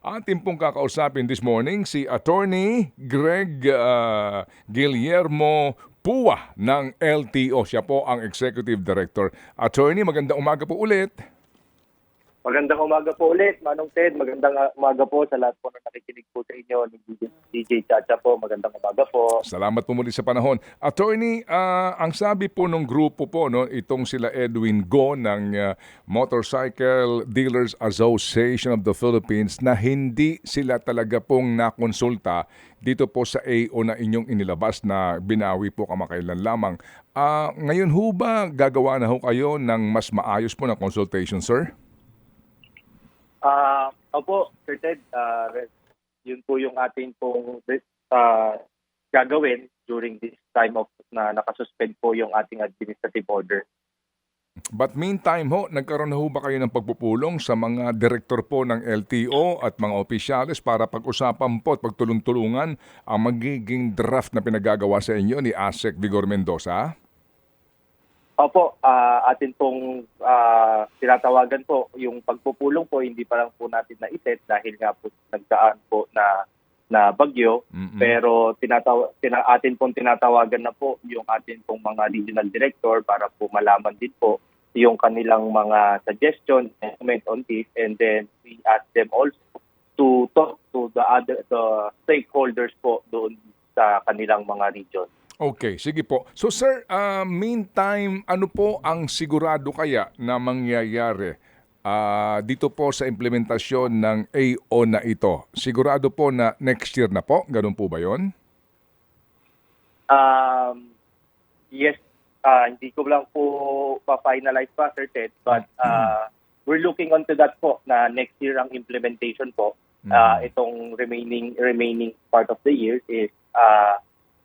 Atin pong kakausapin this morning si Attorney Greg ah, Guillermo Pua ng LTO. Siya po ang Executive Director. Attorney, magandang umaga po ulit. Magandang umaga po ulit, Manong Ted. Magandang uh, umaga po sa lahat po na nakikinig po sa inyo. DJ, Chacha po, magandang umaga po. Salamat po muli sa panahon. Attorney, ah, ang sabi po ng grupo po, no, itong sila Edwin Go ng ah, Motorcycle Dealers Association of the Philippines na hindi sila talaga pong nakonsulta dito po sa AO na inyong inilabas na binawi po kamakailan lamang. Ah, ngayon ho ba gagawa na ho kayo ng mas maayos po na consultation, sir? Ah, opo, Sir Ted, re- yun po yung ating pong ah, gagawin during this time of na nakasuspend po yung ating administrative order. But meantime ho, nagkaroon na ho ba kayo ng pagpupulong sa mga direktor po ng LTO at mga opisyales para pag-usapan po at pagtulong-tulungan ang magiging draft na pinagagawa sa inyo ni ASEC Vigor Mendoza? Opo, ah, atin pong tinatawagan po yung pagpupulong po hindi pa lang po natin na-iset dahil nga po nagdaan po na na bagyo Mm-mm. pero tinataw tina, atin pong tinatawagan na po yung atin pong mga regional director para po malaman din po yung kanilang mga suggestion and comment on this and then we ask them also to talk to the other the stakeholders po doon sa kanilang mga region. Okay, sige po. So sir, ah, meantime, ano po ang sigurado kaya na mangyayari ah, dito po sa implementasyon ng AO na ito? Sigurado po na next year na po? Ganun po ba yon? Um, yes, ah, hindi ko lang po pa-finalize pa, Sir Ted, but ah, we're looking onto that po na next year ang implementation po. Ah, itong remaining remaining part of the year is ah,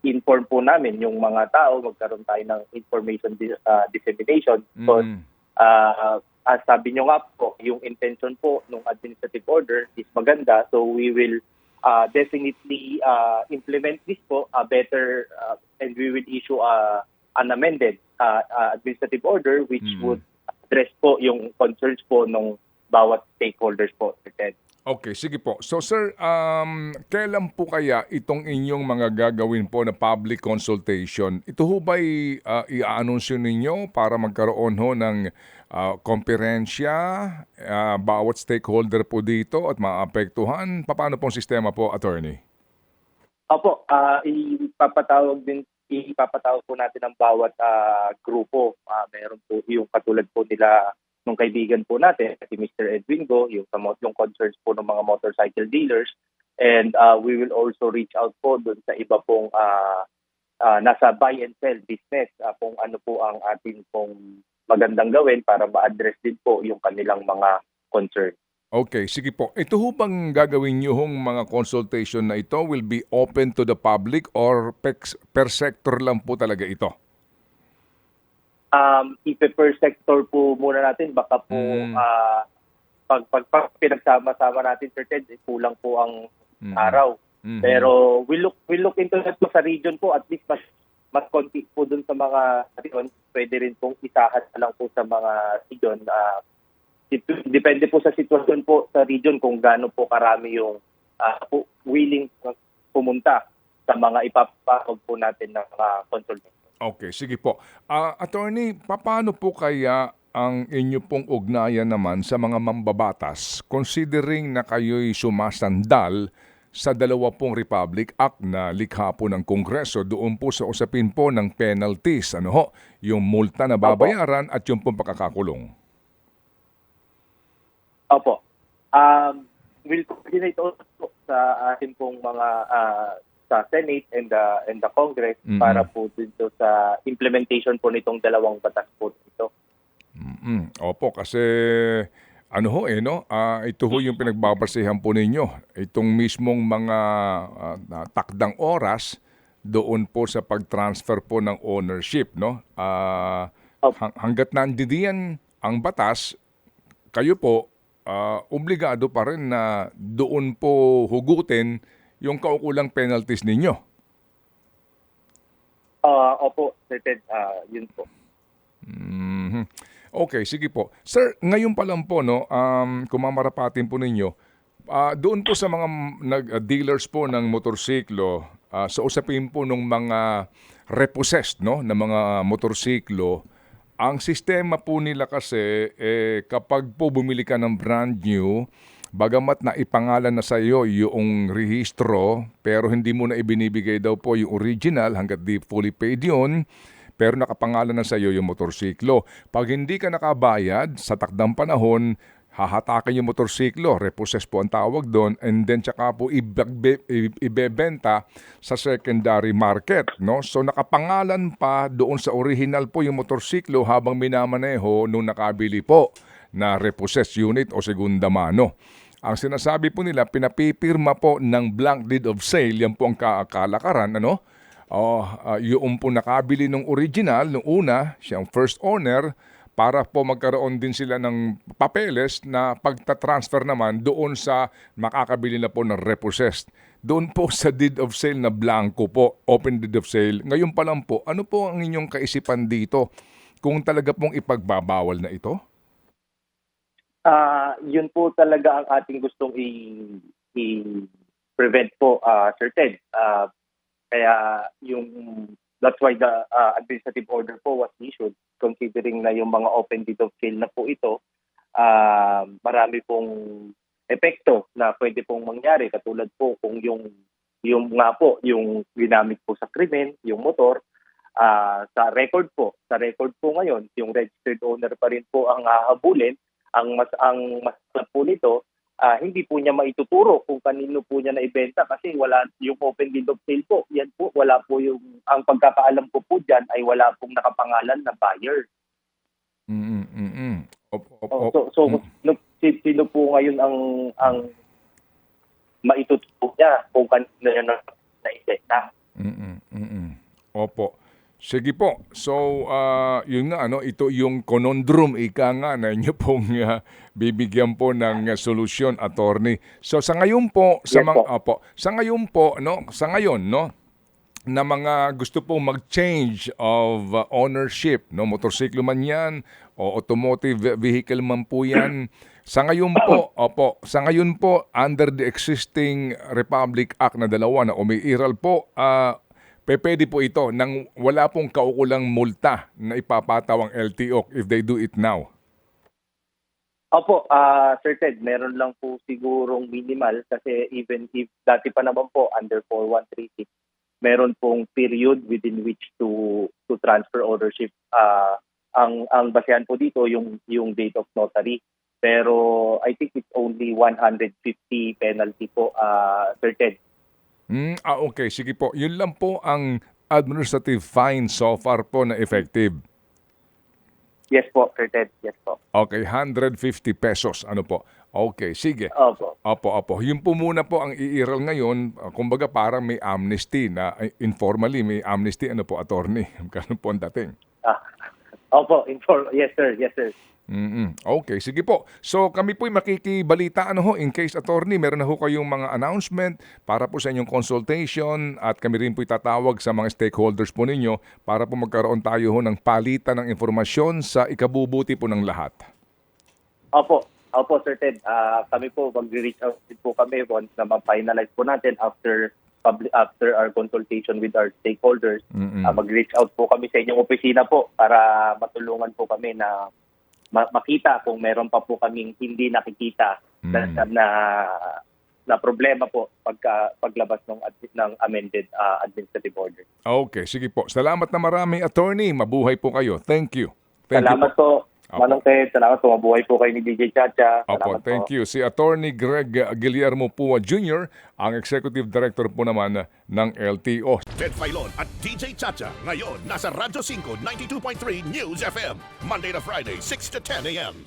inform po namin yung mga tao, magkaroon tayo ng information di- ah, dissemination. So, Mm. ah, as sabi nyo nga po, yung intention po ng administrative order is maganda. So we will uh, definitely uh, implement this po uh, better uh, and we will issue uh, an amended uh, uh, administrative order which Mm. would address po yung concerns po ng bawat stakeholders po. Sir Ted. Okay, sige po. So sir, um, kailan po kaya itong inyong mga gagawin po na public consultation? Ito ho ba'y uh, i-anunsyo ninyo para magkaroon ho ng uh, komperensya, uh, bawat stakeholder po dito at maapektuhan? Paano pong sistema po, attorney? Opo, ah ipapatawag din ipapatawag po natin ang bawat ah, grupo. Ah, meron po yung katulad po nila nung kaibigan po natin, si Mr. Edwin Go, yung, yung concerns po ng mga motorcycle dealers. And ah, we will also reach out po dun sa iba pong ah, ah, nasa buy and sell business ah, kung ano po ang ating pong magandang gawin para ma-address din po yung kanilang mga concerns. Okay, sige po. Ito ho bang gagawin nyo hong mga consultation na ito will be open to the public or per sector lang po talaga ito? Um, ipe-per sector po muna natin. Baka po Mm. ah, pag, pag, pag pinagsama-sama natin, Sir Ted, eh, kulang po ang Mhm. araw. Mhm. Pero we look we look into that po sa region po. At least mas mas konti po dun sa mga region. Pwede rin pong isahan lang po sa mga region. Dep- depende po sa sitwasyon po sa region kung gaano po karami yung ah, po, willing pumunta sa mga ipapawag po natin ng mga consultation. Okay, sige po. Ah, attorney, paano po kaya ang inyo pong ugnayan naman sa mga mambabatas considering na kayo'y sumasandal sa dalawa pong Republic Act na likha po ng Kongreso doon po sa usapin po ng penalties, ano ho, yung multa na babayaran at yung pong pakakakulong. Opo. Um, we'll coordinate also sa ating pong mga ah, sa Senate and the and the Congress Mhm. para po dito sa implementation po nitong dalawang batas po ito. Mm, opo, kasi ano ho eh, no? Ah, ito ho yung pinagbabasehan po ninyo. Itong mismong mga na- takdang oras doon po sa pag-transfer po ng ownership, no? Opo. hang- hanggat nandidiyan ang batas, kayo po ah, obligado pa rin na doon po hugutin yung kaukulang penalties ninyo. Ah, opo, Ted, ah, yun po. Mhm. Okay, sige po. Sir, ngayon pa lang po, no, um, kung mamarapatin po ninyo, Ah, doon po sa mga nag, dealers po ng motorsiklo, ah, sa usapin po ng mga repossessed no, ng mga motorsiklo, ang sistema po nila kasi, eh, kapag po bumili ka ng brand new, bagamat na ipangalan na sa iyo yung rehistro, pero hindi mo na ibinibigay daw po yung original hanggat di fully paid yun, pero nakapangalan na sa iyo yung motorsiklo. Pag hindi ka nakabayad sa takdang panahon, hahatakin yung motorsiklo, repossess po ang tawag doon, and then tsaka po ibebenta sa secondary market. No? So nakapangalan pa doon sa original po yung motorsiklo habang minamaneho nung nakabili po na repossess unit o segunda mano. Ang sinasabi po nila, pinapipirma po ng blank deed of sale, yan po ang kakalakaran, ano? Oh, ah, yung po nakabili ng original, nung una, siyang first owner, para po magkaroon din sila ng papeles na pagta-transfer naman doon sa makakabili na po ng repossessed. Doon po sa deed of sale na blanco po, open deed of sale. Ngayon pa lang po, ano po ang inyong kaisipan dito? Kung talaga pong ipagbabawal na ito? Ah, yun po talaga ang ating gustong i- i-prevent po, ah, Sir Ted. Ah, kaya yung that's why the ah, administrative order po was issued. Considering na yung mga open deed of sale na po ito, ah, marami pong epekto na pwede pong mangyari. Katulad po kung yung yung nga po yung ginamit po sa krimen, yung motor, ah, sa record po, sa record po ngayon, yung registered owner pa rin po ang hahabulin ang mas ang mas po nito ah, hindi po niya maituturo kung kanino po niya naibenta kasi wala yung open deed of sale po yan po wala po yung ang pagkakaalam ko po diyan ay wala pong nakapangalan na buyer Mm, mm, mm. Op, op, op. so so Mm. no, si- sino po ngayon ang ang maituturo niya kung kanino niya na naibenta Mm-mm, mm-mm. Opo. Sige po. So, ah, yun nga, ano, ito yung conundrum, ika nga, na inyo pong ah, bibigyan po ng ah, solusyon, attorney. So, sa ngayon po, sa Yes mga, po. opo, sa ngayon po, no, sa ngayon, no, na mga gusto pong mag-change of uh, ownership, no, motorsiklo man yan o automotive vehicle man po yan. Sa ngayon po, opo, sa ngayon po under the existing Republic Act na dalawa na umiiral po, pe- pwede po ito nang wala pong kaukulang multa na ipapataw ang LTO if they do it now. Opo, ah Sir Ted, meron lang po sigurong minimal kasi even if dati pa naman po under 4136, meron pong period within which to to transfer ownership. Ah ang ang basehan po dito yung yung date of notary. Pero I think it's only 150 penalty po, ah Sir Ted. Hmm, ah, okay, sige po. Yun lang po ang administrative fine so far po na effective. Yes po, Sir Ted. Yes po. Okay, 150 pesos. Ano po? Okay, sige. Opo. Opo, opo. Yun po muna po ang iiral ngayon. Uh, Kumbaga parang may amnesty na uh, informally may amnesty. Ano po, attorney? Ganun po ang dating. Ah, opo, inform. Yes sir, yes sir. Mm Okay, sige po. So kami po'y makikibalita ano ho in case attorney meron na ho kayong mga announcement para po sa inyong consultation at kami rin po'y tatawag sa mga stakeholders po ninyo para po magkaroon tayo ho ng palitan ng informasyon sa ikabubuti po ng lahat. Opo, opo Sir Ted. Ah, kami po mag-reach out din po kami once na ma-finalize po natin after public after our consultation with our stakeholders. Ah, mag-reach out po kami sa inyong opisina po para matulungan po kami na makita kung meron pa po kaming hindi nakikita na, Mm. na na problema po pagka paglabas ng ng amended ah, administrative order. Okay, sige po. Salamat na marami, attorney. Mabuhay po kayo. Thank you. Thank salamat you po. po. Manong Ted, salamat po. Mabuhay po kayo ni DJ Chacha. Opo, Salamat thank po. you. Si Attorney Greg Guillermo Pua Jr., ang Executive Director po naman ng LTO. Ted Filon at DJ Chacha. Ngayon, nasa Radyo 5, 92.3 News FM. Monday to Friday, 6 to 10 a.m.